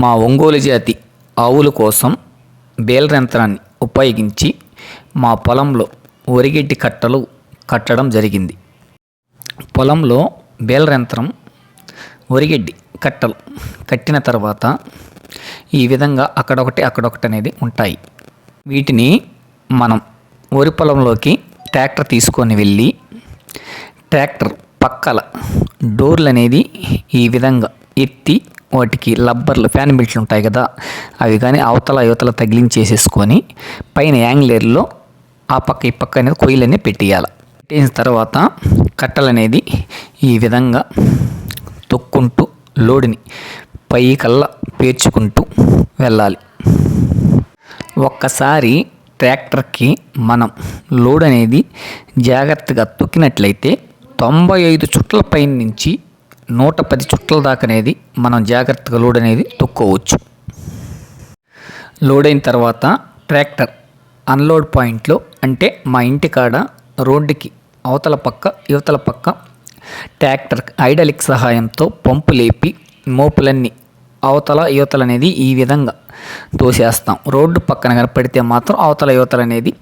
మా ఒంగోలు జాతి ఆవుల కోసం బేలర్ యంత్రాన్ని ఉపయోగించి మా పొలంలో ఒరిగెడ్డి కట్టలు కట్టడం జరిగింది. పొలంలో బేలర్ యంత్రం ఒరిగెడ్డి కట్టలు కట్టిన తర్వాత ఈ విధంగా అక్కడొకటి అక్కడొకటి అనేది ఉంటాయి. వీటిని మనం వరి పొలంలోకి ట్రాక్టర్ తీసుకొని వెళ్ళి ట్రాక్టర్ పక్కల డోర్లు అనేది ఈ విధంగా ఎత్తి వాటికి లబ్బర్లు ఫ్యాన్ బెల్ట్లు ఉంటాయి కదా అవి కానీ అవతల యువతల తగిలించేసేసుకొని పైన యాంగ్లేర్లో ఆ పక్క ఈ పక్క అనేది కొయ్యలన్నీ పెట్టేయాలి. పెట్టేసిన తర్వాత కట్టలు అనేది ఈ విధంగా తొక్కుంటూ లోడుని పై కల్లా పేర్చుకుంటూ వెళ్ళాలి. ఒక్కసారి ట్రాక్టర్కి మనం లోడ్ అనేది జాగ్రత్తగా తొక్కినట్లయితే తొంభై ఐదు చుట్ల పైన నుంచి నూట పది చుట్టల దాకా అనేది మనం జాగ్రత్తగా లోడ్ అనేది తొక్కోవచ్చు. లోడ్ అయిన తర్వాత ట్రాక్టర్ అన్లోడ్ పాయింట్లో అంటే మా ఇంటి కాడ రోడ్డుకి అవతల పక్క యువతల పక్క ట్రాక్టర్ ఐడలిక్ సహాయంతో పంపు లేపి మోపులన్నీ అవతల యువతలు అనేది ఈ విధంగా తోసేస్తాం. రోడ్డు పక్కన కనపడితే మాత్రం అవతల యువతలు అనేది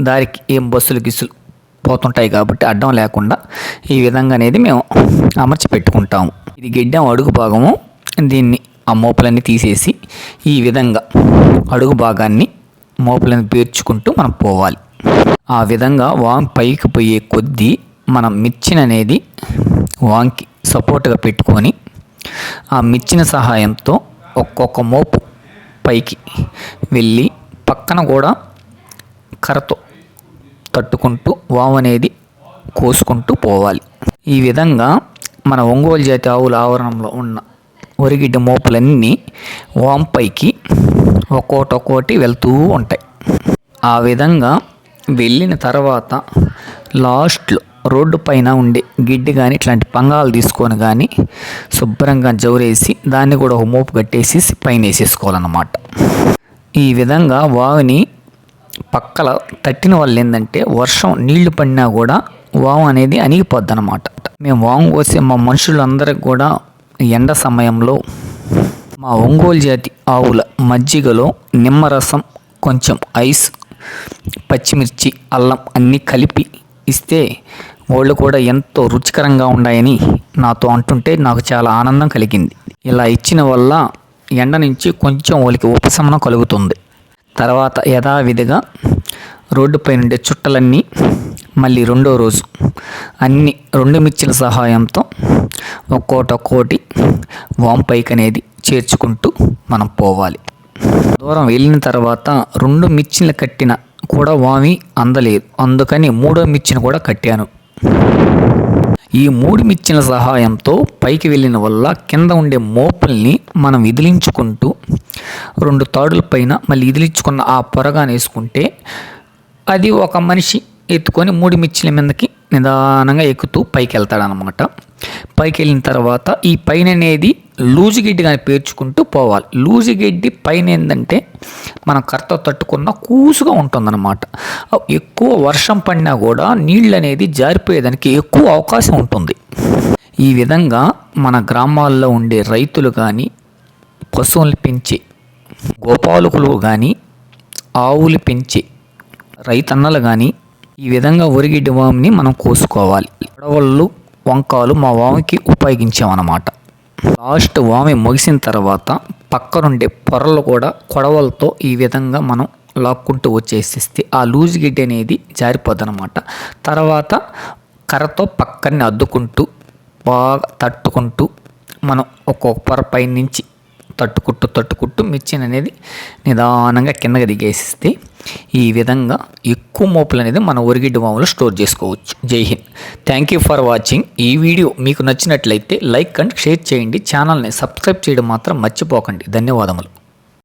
దారికి ఏం బస్సులు గిస్సులు పోతుంటాయి కాబట్టి అడ్డం లేకుండా ఈ విధంగా అనేది మేము అమర్చి పెట్టుకుంటాము ఇది గిడ్డం అడుగు భాగము. దీన్ని ఆ మోపులన్నీ తీసేసి ఈ విధంగా అడుగు భాగాన్ని మోపులను పేర్చుకుంటూ మనం పోవాలి. ఆ విధంగా వాం పైకి పోయే కొద్దీ మనం మిర్చిన అనేది వాంకి సపోర్ట్గా పెట్టుకొని ఆ మిర్చిన సహాయంతో ఒక్కొక్క మోపు పైకి వెళ్ళి పక్కన కూడా కర్రతో తట్టుకుంటూ వాము అనేది కోసుకుంటూ పోవాలి. ఈ విధంగా మన ఒంగోలు జాతి ఆవుల ఆవరణంలో ఉన్న ఒరిగిడ్డ మోపులన్నీ వాంపైకి ఒక్కోటి ఒక్కోటి వెళ్తూ ఉంటాయి. ఆ విధంగా వెళ్ళిన తర్వాత లాస్ట్లో రోడ్డు పైన ఉండే గిడ్డి కానీ ఇట్లాంటి పంగాలు తీసుకొని కానీ శుభ్రంగా జౌరేసి దాన్ని కూడా ఒక మోపు కట్టేసి పైన వేసేసుకోవాలన్నమాట. ఈ విధంగా వావిని పక్కల తట్టిన వల్ల ఏంటంటే వర్షం నీళ్ళు పడినా కూడా వాము అనేది అణిగిపోద్ది అనమాట మేము వాము కోసే మా మనుషులందరికి కూడా ఎండ సమయంలో మా ఒంగోలు జాతి ఆవుల మజ్జిగలో నిమ్మరసం కొంచెం ఐస్ పచ్చిమిర్చి అల్లం అన్నీ కలిపి ఇస్తే వాళ్ళు కూడా ఎంతో రుచికరంగా ఉన్నాయని నాతో అంటుంటే నాకు చాలా ఆనందం కలిగింది. ఇలా ఇచ్చిన వల్ల ఎండ నుంచి కొంచెం వాళ్ళకి ఉపశమనం కలుగుతుంది. తర్వాత యథావిధిగా రోడ్డుపై నుండే చుట్టలన్నీ మళ్ళీ రెండో రోజు అన్ని రెండు మిర్చిల సహాయంతో ఒక్కోటి ఒక్కోటి వాంపైకి అనేది చేర్చుకుంటూ మనం పోవాలి. దూరం వెళ్ళిన తర్వాత రెండు మిర్చిలు కట్టిన కూడా వామి అందలేదు. అందుకని మూడో మిర్చిని కూడా కట్టాను. ఈ మూడు మిర్చిన సహాయంతో పైకి వెళ్ళిన వల్ల కింద ఉండే మోపుల్ని మనం విదిలించుకుంటూ రెండు తాడుల పైన మళ్ళీ ఇదిలించుకున్న ఆ పొరగాని వేసుకుంటే అది ఒక మనిషి ఎత్తుకొని మూడు మిర్చిల మీదకి నిదానంగా ఎక్కుతూ పైకి వెళ్తాడనమాట పైకి వెళ్ళిన తర్వాత ఈ పైన అనేది లూజు గడ్డి కానీ పేర్చుకుంటూ పోవాలి. లూజు గడ్డి పైన ఏంటంటే మనం కర్త తట్టుకున్న కూసుగా ఉంటుందన్నమాట. ఎక్కువ వర్షం పడినా కూడా నీళ్ళు అనేది జారిపోయేదానికి ఎక్కువ అవకాశం ఉంటుంది. ఈ విధంగా మన గ్రామాల్లో ఉండే రైతులు కానీ పశువులు పెంచే గోపాలకులు కానీ ఆవులు పెంచే రైతన్నలు కానీ ఈ విధంగా ఒరిగిడ్డి వామిని మనం కోసుకోవాలి. గొడవళ్ళు వంకాలు మా వామికి ఉపయోగించామన్నమాట. లాస్ట్ వామి ముగిసిన తర్వాత పక్కనుండే పొరలు కూడా కొడవలతో ఈ విధంగా మనం లాక్కుంటూ వచ్చేసిస్తే ఆ లూజ్ గిడ్డి అనేది జారిపోద్ది అనమాట తర్వాత కర్రతో పక్కనే అద్దుకుంటూ బాగా తట్టుకుంటూ మనం ఒక్కొక్క పొర పై నుంచి తట్టుకుంటూ తట్టుకుంటూ మిర్చిని అనేది నిదానంగా కిందకి దిగేసిస్తే ఈ విధంగా ఎక్కువ మోపులు అనేది మన ఒరిగిడ్డు మామూలు స్టోర్ చేసుకోవచ్చు. Jai Hind. Thank you for watching ఈ వీడియో మీకు నచ్చినట్లయితే లైక్ అండ్ షేర్ చేయండి. ఛానల్ని సబ్స్క్రైబ్ చేయడం మాత్రం మర్చిపోకండి. ధన్యవాదములు.